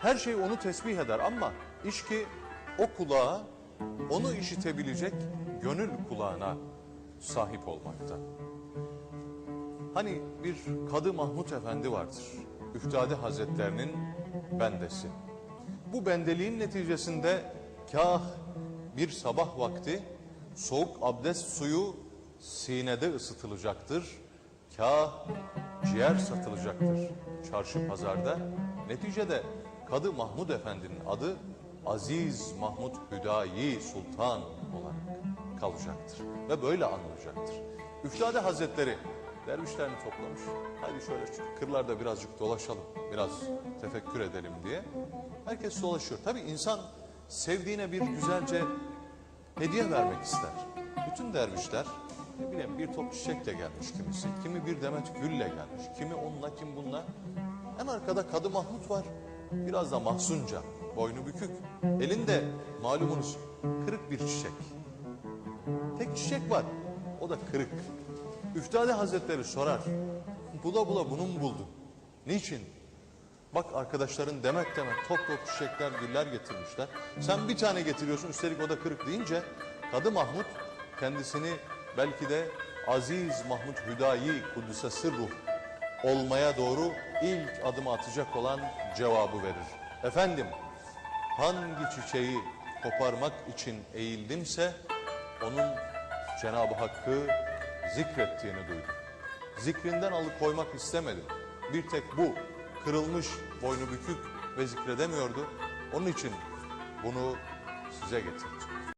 Her şey onu tesbih eder ama iş ki o kulağa onu işitebilecek gönül kulağına sahip olmakta. Hani bir Kadı Mahmut Efendi vardır. Üftade Hazretlerinin bendesi. Bu bendeliğin neticesinde kah bir sabah vakti soğuk abdest suyu sinede ısıtılacaktır. Kah ciğer satılacaktır çarşı pazarda. Neticede Kadı Mahmud Efendi'nin adı Aziz Mahmud Hüdayi Sultan olarak kalacaktır. Ve böyle anılacaktır. Üftade Hazretleri dervişlerini toplamış. Hadi şöyle şu kırlarda birazcık dolaşalım, biraz tefekkür edelim diye. Herkes dolaşıyor. Tabii insan sevdiğine bir güzelce hediye vermek ister. Bütün dervişler ne bileyim bir top çiçekle gelmiş kimisi, kimi bir demet gülle gelmiş, kimi onunla kim bununla. En arkada Kadı Mahmut var. Biraz da mahzunca, boynu bükük. Elinde malumunuz kırık bir çiçek. Tek çiçek var. O da kırık. Üftade Hazretleri sorar. Bula bula bunu mu buldun? Niçin? Bak arkadaşların demet demet top top çiçekler, güller getirmişler. Sen bir tane getiriyorsun üstelik o da kırık deyince Kadı Mahmut kendisini belki de Aziz Mahmut Hüdayi Kudüs'e sırruh olmaya doğru ilk adımı atacak olan cevabı verir. Efendim hangi çiçeği koparmak için eğildimse onun Cenab-ı Hakk'ı zikrettiğini duydum. Zikrinden alıkoymak istemedim. Bir tek bu kırılmış, boynu bükük ve zikredemiyordu. Onun için bunu size getirdim.